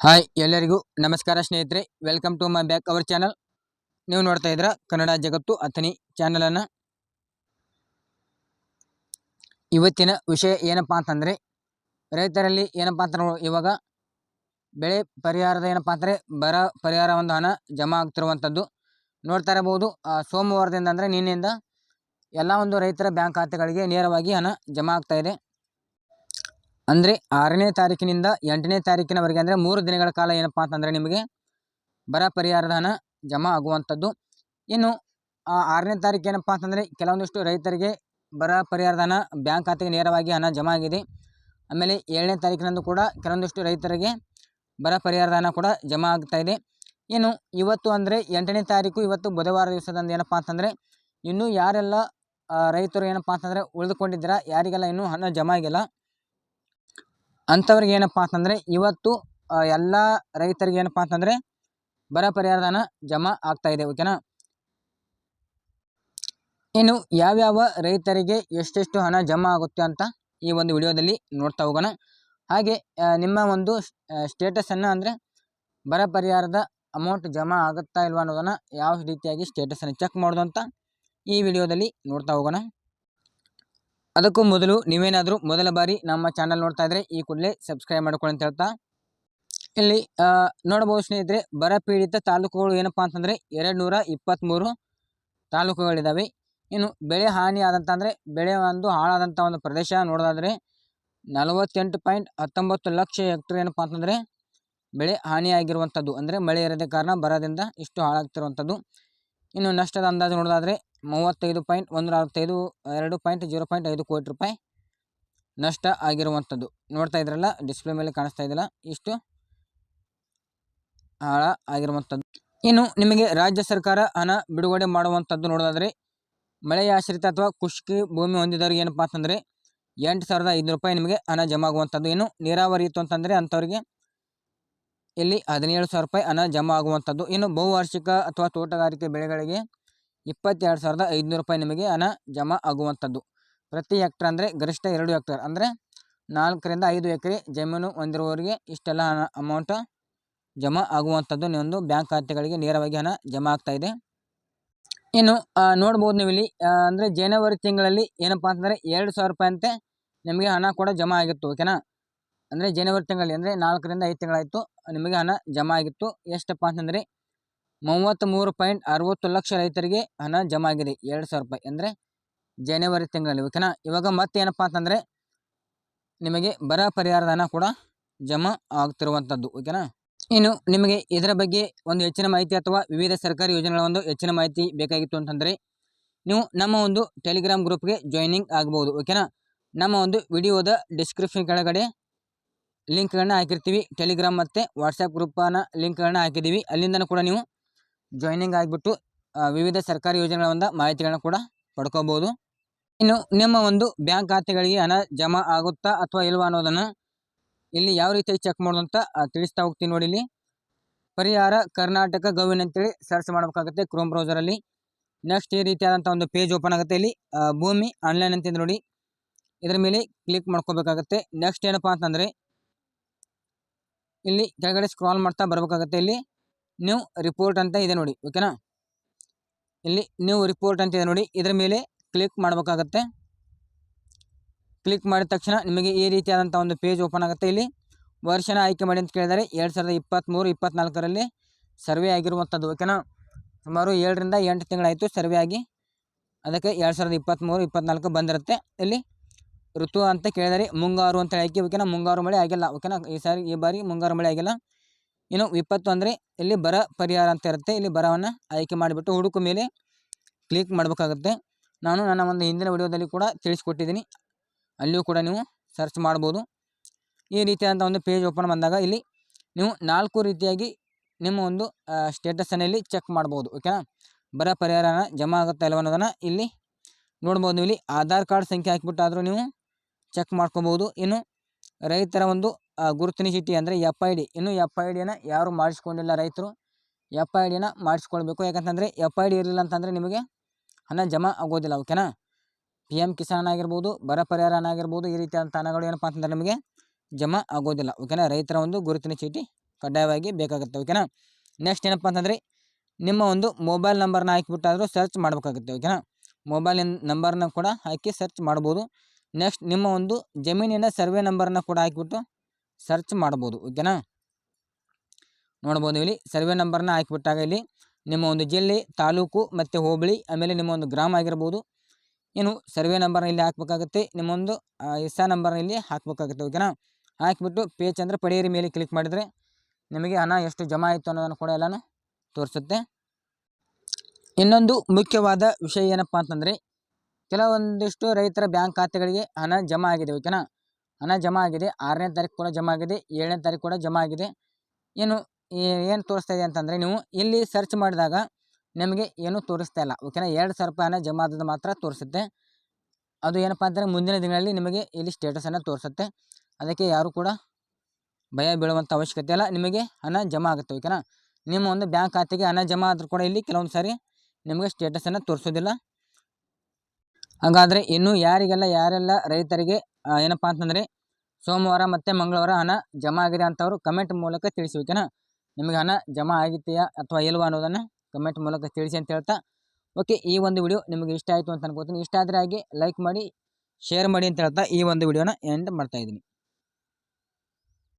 Hi ಎಲ್ಲರಿಗೂ ನಮಸ್ಕಾರ ಸ್ನೇಹಿತರೆ welcome to my back our channel ನೀವು ನೋಡ್ತಾ ಇದ್ರ ಕನ್ನಡ ಜಗತ್ತು ಅಥಣಿ ಚಾನಲನ್ನು ಇವತ್ತಿನ ವಿಷಯ ಏನಪ್ಪಾ ಅಂತಂದರೆ, ರೈತರಲ್ಲಿ ಏನಪ್ಪಾ ಅಂತ ಇವಾಗ ಬೆಳೆ ಪರಿಹಾರದ ಏನಪ್ಪಾ ಅಂದರೆ, ಬರ ಪರಿಹಾರ ಒಂದು ಹಣ ಜಮಾ ಆಗ್ತಿರುವಂಥದ್ದು ನೋಡ್ತಾ ಇರಬಹುದು ಸೋಮವಾರದಿಂದ ಅಂದರೆ ನಿನ್ನೆಯಿಂದ ಎಲ್ಲ ಒಂದು ರೈತರ ಬ್ಯಾಂಕ್ ಖಾತೆಗಳಿಗೆ ನೇರವಾಗಿ ಹಣ ಜಮಾ ಇದೆ. ಅಂದರೆ ಆರನೇ ತಾರೀಕಿನಿಂದ ಎಂಟನೇ ತಾರೀಕಿನವರೆಗೆ ಅಂದರೆ ಮೂರು ದಿನಗಳ ಕಾಲ ಏನಪ್ಪ ಅಂತಂದರೆ ನಿಮಗೆ ಬರ ಪರಿಹಾರದ ಹಣ ಜಮಾ ಆಗುವಂಥದ್ದು. ಇನ್ನು ಆರನೇ ತಾರೀಕು ಏನಪ್ಪ ಅಂತಂದರೆ ಕೆಲವೊಂದಿಷ್ಟು ರೈತರಿಗೆ ಬರ ಪರಿಹಾರದ ಹಣ ಬ್ಯಾಂಕ್ ಖಾತೆಗೆ ನೇರವಾಗಿ ಹಣ ಜಮಾ ಆಗಿದೆ. ಆಮೇಲೆ ಏಳನೇ ತಾರೀಕಿನಂದು ಕೂಡ ಕೆಲವೊಂದಿಷ್ಟು ರೈತರಿಗೆ ಬರ ಪರಿಹಾರದ ಹಣ ಕೂಡ ಜಮಾ ಆಗ್ತಾ ಇದೆ. ಇನ್ನು ಇವತ್ತು ಅಂದರೆ ಎಂಟನೇ ತಾರೀಕು ಇವತ್ತು ಬುಧವಾರ ದಿವಸದಂದು ಏನಪ್ಪ ಅಂತಂದರೆ ಇನ್ನೂ ಯಾರೆಲ್ಲ ರೈತರು ಏನಪ್ಪ ಅಂತಂದರೆ ಉಳಿದುಕೊಂಡಿದ್ದೀರಾ, ಯಾರಿಗೆಲ್ಲ ಇನ್ನೂ ಹಣ ಜಮಾ ಆಗಿಲ್ಲ ಅಂಥವ್ರಿಗೆ ಏನಪ್ಪ ಅಂತಂದರೆ, ಇವತ್ತು ಎಲ್ಲ ರೈತರಿಗೆ ಏನಪ್ಪ ಅಂತಂದರೆ, ಬರ ಪರಿಹಾರದ ಹಣ ಜಮಾ ಆಗ್ತಾ ಇದೆ ಓಕೆನಾ ಇನ್ನು ಯಾವ್ಯಾವ ರೈತರಿಗೆ ಎಷ್ಟೆಷ್ಟು ಹಣ ಜಮಾ ಆಗುತ್ತೆ ಅಂತ ಈ ಒಂದು ವಿಡಿಯೋದಲ್ಲಿ ನೋಡ್ತಾ ಹೋಗೋಣ. ಹಾಗೆ ನಿಮ್ಮ ಒಂದು ಸ್ಟೇಟಸನ್ನು ಅಂದರೆ, ಬರ ಪರಿಹಾರದ ಅಮೌಂಟ್ ಜಮಾ ಆಗುತ್ತಾ ಇಲ್ವಾ ಅನ್ನೋದನ್ನು ಯಾವ ರೀತಿಯಾಗಿ ಸ್ಟೇಟಸನ್ನು ಚೆಕ್ ಮಾಡೋದು ಅಂತ ಈ ವಿಡಿಯೋದಲ್ಲಿ ನೋಡ್ತಾ ಹೋಗೋಣ. ಅದಕ್ಕೂ ಮೊದಲು ನೀವೇನಾದರೂ ಮೊದಲ ಬಾರಿ ನಮ್ಮ ಚಾನಲ್ ನೋಡ್ತಾ ಇದ್ರೆ ಈ ಕೂಡಲೇ ಸಬ್ಸ್ಕ್ರೈಬ್ ಮಾಡ್ಕೊಳ್ಳಿ ಅಂತ ಹೇಳ್ತಾ. ಇಲ್ಲಿ ನೋಡಬಹುದು ಸ್ನೇಹಿತರೆ, ಬರ ಪೀಡಿತ ತಾಲೂಕುಗಳು ಏನಪ್ಪಾ ಅಂತಂದರೆ ಎರಡು ನೂರ ಇಪ್ಪತ್ತ್ಮೂರು ತಾಲೂಕುಗಳಿದ್ದಾವೆ ಇನ್ನು ಬೆಳೆ ಹಾನಿ ಆದಂಥ ಅಂದರೆ ಬೆಳೆ ಒಂದು ಹಾಳಾದಂಥ ಒಂದು ಪ್ರದೇಶ ನೋಡೋದಾದರೆ ನಲವತ್ತೆಂಟು ಪಾಯಿಂಟ್ ಹತ್ತೊಂಬತ್ತು ಲಕ್ಷ ಹೆಕ್ಟರ್ ಏನಪ್ಪಾ ಅಂತಂದರೆ ಬೆಳೆ ಹಾನಿಯಾಗಿರುವಂಥದ್ದು ಅಂದರೆ ಮಳೆ ಇರದೇ ಕಾರಣ ಬರದಿಂದ ಇಷ್ಟು ಹಾಳಾಗ್ತಿರುವಂಥದ್ದು ಇನ್ನು ನಷ್ಟದ ಅಂದಾಜು ನೋಡೋದಾದರೆ ಮೂವತ್ತೈದು ಪಾಯಿಂಟ್ ಒಂದು ಅರವತ್ತೈದು ಎರಡು ಪಾಯಿಂಟ್ ಜೀರೋ ಪಾಯಿಂಟ್ ಐದು ಕೋಟಿ ರೂಪಾಯಿ ನಷ್ಟ ಆಗಿರುವಂಥದ್ದು. ನೋಡ್ತಾ ಇದ್ರಲ್ಲ ಡಿಸ್ಪ್ಲೇ ಮೇಲೆ ಕಾಣಿಸ್ತಾ ಇದ್ದಿಲ್ಲ ಇಷ್ಟು ಹಾಳ ಆಗಿರುವಂಥದ್ದು. ಇನ್ನು ನಿಮಗೆ ರಾಜ್ಯ ಸರ್ಕಾರ ಹಣ ಬಿಡುಗಡೆ ಮಾಡುವಂಥದ್ದು ನೋಡೋದಾದರೆ ಮಳೆಯಾಶ್ರಿತ ಅಥವಾ ಖುಷ್ಕಿ ಭೂಮಿ ಹೊಂದಿದವ್ರಿಗೆ ಏನಪ್ಪಾ ಅಂತಂದರೆ, ಎಂಟು ಸಾವಿರದ ಐದು ರೂಪಾಯಿ ನಿಮಗೆ ಹಣ ಜಮಾ ಆಗುವಂಥದ್ದು ಇನ್ನು ನೀರಾವರಿ ಇತ್ತು ಅಂತಂದರೆ ಅಂಥವ್ರಿಗೆ ಇಲ್ಲಿ ಹದಿನೇಳು ಸಾವಿರ ರೂಪಾಯಿ ಹಣ ಜಮಾ ಆಗುವಂಥದ್ದು ಇನ್ನು ಬಹುವಾರ್ಷಿಕ ಅಥವಾ ತೋಟಗಾರಿಕೆ ಬೆಳೆಗಳಿಗೆ ಇಪ್ಪತ್ತೆರಡು ಸಾವಿರದ ಐದುನೂರು ರೂಪಾಯಿ ನಿಮಗೆ ಹಣ ಜಮಾ ಆಗುವಂಥದ್ದು. ಪ್ರತಿ ಹೆಕ್ಟರ್ ಅಂದರೆ ಗರಿಷ್ಠ ಎರಡು ಹೆಕ್ಟರ್ ಅಂದರೆ ನಾಲ್ಕರಿಂದ ಐದು ಎಕರೆ ಜಮೀನು ಹೊಂದಿರುವವರಿಗೆ ಇಷ್ಟೆಲ್ಲ ಹಣ ಅಮೌಂಟ್ ಜಮಾ ಆಗುವಂಥದ್ದು. ಒಂದು ಬ್ಯಾಂಕ್ ಖಾತೆಗಳಿಗೆ ನೇರವಾಗಿ ಹಣ ಜಮಾ ಇದೆ. ಇನ್ನು ನೋಡ್ಬೋದು ನೀವಿಲ್ಲಿ ಅಂದರೆ ಜನವರಿ ತಿಂಗಳಲ್ಲಿ ಏನಪ್ಪಾ ಅಂತಂದರೆ ಎರಡು ಸಾವಿರ ರೂಪಾಯಿ ಅಂತೆ ನಿಮಗೆ ಹಣ ಕೂಡ ಜಮಾ ಆಗಿತ್ತು ಓಕೆನಾ ಅಂದರೆ ಜನವರಿ ತಿಂಗಳಲ್ಲಿ, ಅಂದರೆ ನಾಲ್ಕರಿಂದ ಐದು ತಿಂಗಳಾಯಿತು ನಿಮಗೆ ಹಣ ಜಮಾ ಆಗಿತ್ತು. ಎಷ್ಟಪ್ಪ ಅಂತಂದರೆ ಮೂವತ್ತ್ಮೂರು ಪಾಯಿಂಟ್ ಅರವತ್ತು ಲಕ್ಷ ರೈತರಿಗೆ ಹಣ ಜಮಾ ಆಗಿದೆ ಎರಡು ಸಾವಿರ ರೂಪಾಯಿ ಅಂದರೆ ಜನವರಿ ತಿಂಗಳಲ್ಲಿ ಓಕೆನಾ? ಇವಾಗ ಮತ್ತೆ ಏನಪ್ಪ ಅಂತಂದರೆ ನಿಮಗೆ ಬರ ಪರಿಹಾರದ ಹಣ ಕೂಡ ಜಮಾ ಆಗ್ತಿರುವಂಥದ್ದು ಓಕೆನಾ? ಇನ್ನು ನಿಮಗೆ ಇದರ ಬಗ್ಗೆ ಒಂದು ಹೆಚ್ಚಿನ ಮಾಹಿತಿ ಅಥವಾ ವಿವಿಧ ಸರ್ಕಾರಿ ಯೋಜನೆಗಳ ಒಂದು ಹೆಚ್ಚಿನ ಮಾಹಿತಿ ಬೇಕಾಗಿತ್ತು ಅಂತಂದರೆ ನೀವು ನಮ್ಮ ಒಂದು ಟೆಲಿಗ್ರಾಮ್ ಗ್ರೂಪ್ಗೆ ಜಾಯ್ನಿಂಗ್ ಆಗ್ಬೋದು ಓಕೆನಾ? ನಮ್ಮ ಒಂದು ವಿಡಿಯೋದ ಡಿಸ್ಕ್ರಿಪ್ಷನ್ ಕೆಳಗಡೆ ಲಿಂಕ್ಗಳನ್ನ ಹಾಕಿರ್ತೀವಿ. ಟೆಲಿಗ್ರಾಮ್ ಮತ್ತು ವಾಟ್ಸಪ್ ಗ್ರೂಪನ್ನ ಲಿಂಕ್ಗಳನ್ನ ಹಾಕಿದ್ದೀವಿ. ಅಲ್ಲಿಂದನೂ ಕೂಡ ನೀವು ಜಾಯ್ನಿಂಗ್ ಆಗಿಬಿಟ್ಟು ವಿವಿಧ ಸರ್ಕಾರಿ ಯೋಜನೆಗಳ ಒಂದು ಮಾಹಿತಿಗಳನ್ನ ಕೂಡ ಪಡ್ಕೋಬೋದು. ಇನ್ನು ನಿಮ್ಮ ಒಂದು ಬ್ಯಾಂಕ್ ಖಾತೆಗಳಿಗೆ ಹಣ ಜಮಾ ಆಗುತ್ತಾ ಅಥವಾ ಇಲ್ವಾ ಅನ್ನೋದನ್ನು ಇಲ್ಲಿ ಯಾವ ರೀತಿಯಾಗಿ ಚೆಕ್ ಮಾಡೋದು ಅಂತ ತಿಳಿಸ್ತಾ ಹೋಗ್ತೀನಿ ನೋಡಿ ಇಲ್ಲಿ. ಪರಿಹಾರ ಕರ್ನಾಟಕ ಗವಿನ್ ಅಂತೇಳಿ ಸರ್ಚ್ ಮಾಡಬೇಕಾಗುತ್ತೆ ಕ್ರೋಮ್ ಬ್ರೌಸರಲ್ಲಿ ನೆಕ್ಸ್ಟ್ ಈ ರೀತಿಯಾದಂಥ ಒಂದು ಪೇಜ್ ಓಪನ್ ಆಗುತ್ತೆ ಇಲ್ಲಿ. ಭೂಮಿ ಆನ್ಲೈನ್ ಅಂತ ಇದೆ ನೋಡಿ. ಇದರ ಮೇಲೆ ಕ್ಲಿಕ್ ಮಾಡ್ಕೋಬೇಕಾಗತ್ತೆ. ನೆಕ್ಸ್ಟ್ ಏನಪ್ಪಾ ಅಂತಂದರೆ, ಇಲ್ಲಿ ಕೆಳಗಡೆ ಸ್ಕ್ರಾಲ್ ಮಾಡ್ತಾ ಬರಬೇಕಾಗತ್ತೆ ಇಲ್ಲಿ. ನ್ಯೂ ರಿಪೋರ್ಟ್ ಅಂತ ಇದೆ ನೋಡಿ ಓಕೆನಾ ಇಲ್ಲಿ ನ್ಯೂ ರಿಪೋರ್ಟ್ ಅಂತ ಇದೆ ನೋಡಿ, ಇದರ ಮೇಲೆ ಕ್ಲಿಕ್ ಮಾಡಬೇಕಾಗತ್ತೆ. ಕ್ಲಿಕ್ ಮಾಡಿದ ತಕ್ಷಣ ನಿಮಗೆ ಈ ರೀತಿಯಾದಂಥ ಒಂದು ಪೇಜ್ ಓಪನ್ ಆಗುತ್ತೆ. ಇಲ್ಲಿ ವರ್ಷನ ಆಯ್ಕೆ ಮಾಡಿ ಅಂತ ಕೇಳಿದರೆ ಎರಡು ಸಾವಿರದ ಇಪ್ಪತ್ತ್ಮೂರು ಇಪ್ಪತ್ತ್ನಾಲ್ಕರಲ್ಲಿ ಸರ್ವೆ ಆಗಿರುವಂಥದ್ದು ಓಕೆನಾ ಸುಮಾರು ಏಳರಿಂದ ಎಂಟು ತಿಂಗಳಾಯಿತು ಸರ್ವೆ ಆಗಿ. ಅದಕ್ಕೆ ಎರಡು ಸಾವಿರದ ಇಪ್ಪತ್ತ್ಮೂರು ಇಪ್ಪತ್ತ್ನಾಲ್ಕು ಬಂದಿರುತ್ತೆ. ಇಲ್ಲಿ ಋತು ಅಂತ ಕೇಳಿದರೆ ಮುಂಗಾರು ಅಂತ ಆಯ್ಕೆ ಓಕೆನಾ ಮುಂಗಾರು ಮಳೆ ಆಗಿಲ್ಲ ಓಕೆನಾ ಈ ಸಾರಿ, ಈ ಬಾರಿ ಮುಂಗಾರು ಮಳೆ ಆಗಿಲ್ಲ. ಇನ್ನು ವಿಪತ್ತು ಅಂದರೆ ಇಲ್ಲಿ ಬರ ಪರಿಹಾರ ಅಂತ ಇರುತ್ತೆ. ಇಲ್ಲಿ ಬರವನ್ನು ಆಯ್ಕೆ ಮಾಡಿಬಿಟ್ಟು ಹುಡುಕು ಮೇಲೆ ಕ್ಲಿಕ್ ಮಾಡಬೇಕಾಗುತ್ತೆ. ನಾನು ನನ್ನ ಒಂದು ಹಿಂದಿನ ವಿಡಿಯೋದಲ್ಲಿ ಕೂಡ ತಿಳಿಸ್ಕೊಟ್ಟಿದ್ದೀನಿ. ಅಲ್ಲಿಯೂ ಕೂಡ ನೀವು ಸರ್ಚ್ ಮಾಡ್ಬೋದು. ಈ ರೀತಿಯಾದಂಥ ಒಂದು ಪೇಜ್ ಓಪನ್ ಬಂದಾಗ ಇಲ್ಲಿ ನೀವು ನಾಲ್ಕು ರೀತಿಯಾಗಿ ನಿಮ್ಮ ಒಂದು ಸ್ಟೇಟಸನ್ನು ಇಲ್ಲಿ ಚೆಕ್ ಮಾಡ್ಬೋದು. ಓಕೆನಾ ಬರ ಪರಿಹಾರನ ಜಮಾ ಆಗುತ್ತೆ ಅಲ್ವ ಅನ್ನೋದನ್ನು ಇಲ್ಲಿ ನೋಡ್ಬೋದು. ನೀವು ಇಲ್ಲಿ ಆಧಾರ್ ಕಾರ್ಡ್ ಸಂಖ್ಯೆ ಹಾಕಿಬಿಟ್ಟಾದರೂ ನೀವು ಚೆಕ್ ಮಾಡ್ಕೋಬೋದು. ಇನ್ನು ರೈತರ ಒಂದು ಗುರುತಿನ ಚೀಟಿ ಅಂದರೆ ಎಫ್ ಐ ಡಿ ಇನ್ನು ಎಫ್ ಐ ಡಿನ ಯಾರು ಮಾಡಿಸ್ಕೊಂಡಿಲ್ಲ ರೈತರು ಎಫ್ ಐ ಡಿನ ಮಾಡಿಸ್ಕೊಳ್ಬೇಕು. ಯಾಕಂತಂದರೆ ಎಫ್ ಐ ಡಿ ಇರಲಿಲ್ಲ ಅಂತಂದರೆ ನಿಮಗೆ ಹಣ ಜಮಾ ಆಗೋದಿಲ್ಲ, ಓಕೆನಾ? ಪಿ ಎಂ ಕಿಸಾನ್ ಆಗಿರ್ಬೋದು, ಬರ ಪರಿಹಾರ ಆಗಿರ್ಬೋದು, ಈ ರೀತಿಯಾದಂಥ ಹಣಗಳು ಏನಪ್ಪ ಅಂತಂದರೆ ನಿಮಗೆ ಜಮಾ ಆಗೋದಿಲ್ಲ, ಓಕೆನಾ? ರೈತರ ಒಂದು ಗುರುತಿನ ಚೀಟಿ ಕಡ್ಡಾಯವಾಗಿ ಬೇಕಾಗುತ್ತೆ, ಓಕೆನಾ? ನೆಕ್ಸ್ಟ್ ಏನಪ್ಪ ಅಂತಂದರೆ ನಿಮ್ಮ ಒಂದು ಮೊಬೈಲ್ ನಂಬರ್ನ ಹಾಕಿಬಿಟ್ಟಾದರೂ ಸರ್ಚ್ ಮಾಡಬೇಕಾಗುತ್ತೆ, ಓಕೆನಾ? ಮೊಬೈಲ್ ನಂಬರ್ನ ಕೂಡ ಹಾಕಿ ಸರ್ಚ್ ಮಾಡ್ಬೋದು. ನೆಕ್ಸ್ಟ್ ನಿಮ್ಮ ಒಂದು ಜಮೀನಿನ ಸರ್ವೆ ನಂಬರ್ನ ಕೂಡ ಹಾಕಿಬಿಟ್ಟು ಸರ್ಚ್ ಮಾಡ್ಬೋದು ಓಕೆನಾ ನೋಡ್ಬೋದು ಇಲ್ಲಿ ಸರ್ವೆ ನಂಬರ್ನ ಹಾಕಿಬಿಟ್ಟಾಗ ಇಲ್ಲಿ ನಿಮ್ಮ ಒಂದು ಜಿಲ್ಲೆ, ತಾಲೂಕು ಮತ್ತು ಹೋಬಳಿ, ಆಮೇಲೆ ನಿಮ್ಮ ಒಂದು ಗ್ರಾಮ ಆಗಿರ್ಬೋದು. ಏನು ಸರ್ವೆ ನಂಬರ್ನ ಇಲ್ಲಿ ಹಾಕಬೇಕಾಗುತ್ತೆ, ನಿಮ್ಮೊಂದು ಇಸ್ಸಾ ನಂಬರ್ನ ಇಲ್ಲಿ ಹಾಕ್ಬೇಕಾಗುತ್ತೆ ಓಕೆನಾ ಹಾಕಿಬಿಟ್ಟು ಪೇಜ್ ಅಂದರೆ ಪಡೆಯರಿ ಮೇಲೆ ಕ್ಲಿಕ್ ಮಾಡಿದರೆ ನಿಮಗೆ ಹಣ ಎಷ್ಟು ಜಮಾ ಆಯಿತು ಅನ್ನೋದನ್ನು ಕೂಡ ಎಲ್ಲನೂ ತೋರಿಸುತ್ತೆ. ಇನ್ನೊಂದು ಮುಖ್ಯವಾದ ವಿಷಯ ಏನಪ್ಪ ಅಂತಂದರೆ, ಕೆಲವೊಂದಿಷ್ಟು ರೈತರ ಬ್ಯಾಂಕ್ ಖಾತೆಗಳಿಗೆ ಹಣ ಜಮಾ ಆಗಿದೆ ಓಕೆನಾ ಹಣ ಜಮಾ ಆಗಿದೆ, ಆರನೇ ತಾರೀಕು ಕೂಡ ಜಮಾ ಆಗಿದೆ, ಏಳನೇ ತಾರೀಕು ಕೂಡ ಜಮಾ ಆಗಿದೆ. ಏನು ಏನು ತೋರಿಸ್ತಾ ಇದೆ ಅಂತಂದರೆ ನೀವು ಇಲ್ಲಿ ಸರ್ಚ್ ಮಾಡಿದಾಗ ನಿಮಗೆ ಏನೂ ತೋರಿಸ್ತಾ ಇಲ್ಲ. ಓಕೆನಾ ಎರಡು ಸಾವಿರ ರೂಪಾಯಿ ಹಣ ಜಮಾ ಆದದ್ದು ಮಾತ್ರ ತೋರಿಸುತ್ತೆ. ಅದು ಏನಪ್ಪ ಅಂದರೆ ಮುಂದಿನ ದಿನಗಳಲ್ಲಿ ನಿಮಗೆ ಇಲ್ಲಿ ಸ್ಟೇಟಸನ್ನು ತೋರಿಸುತ್ತೆ. ಅದಕ್ಕೆ ಯಾರು ಕೂಡ ಭಯ ಬೀಳುವಂಥ ಅವಶ್ಯಕತೆ ಇಲ್ಲ. ನಿಮಗೆ ಹಣ ಜಮಾ ಆಗುತ್ತೆ ಓಕೆನಾ ನಿಮ್ಮ ಒಂದು ಬ್ಯಾಂಕ್ ಖಾತೆಗೆ ಹಣ ಜಮಾ ಆದರೂ ಕೂಡ ಇಲ್ಲಿ ಕೆಲವೊಂದು ಸಾರಿ ನಿಮಗೆ ಸ್ಟೇಟಸನ್ನು ತೋರಿಸೋದಿಲ್ಲ. ಹಾಗಾದರೆ ಇನ್ನು ಯಾರಿಗೆಲ್ಲ ಯಾರೆಲ್ಲ ರೈತರಿಗೆ ಏನಪ್ಪ ಅಂತಂದರೆ ಸೋಮವಾರ ಮತ್ತು ಮಂಗಳವಾರ ಹಣ ಜಮಾ ಆಗಿದೆ ಅಂತವರು ಕಮೆಂಟ್ ಮೂಲಕ ತಿಳಿಸಿ ಓಕೆನಾ ನಿಮಗೆ ಹಣ ಜಮಾ ಆಗಿದೆಯಾ ಅಥವಾ ಇಲ್ವಾ ಅನ್ನೋದನ್ನು ಕಮೆಂಟ್ ಮೂಲಕ ತಿಳಿಸಿ ಅಂತ ಹೇಳ್ತಾ ಓಕೆ ಈ ಒಂದು ವಿಡಿಯೋ ನಿಮಗೆ ಇಷ್ಟ ಆಯಿತು ಅಂತ ಅನ್ಕೋತೀನಿ. ಇಷ್ಟ ಆದರೆ ಹಾಗೆ ಲೈಕ್ ಮಾಡಿ ಶೇರ್ ಮಾಡಿ ಅಂತ ಹೇಳ್ತಾ ಈ ಒಂದು ವಿಡಿಯೋನ ಎಂಡ್ ಮಾಡ್ತಾ ಇದ್ದೀನಿ.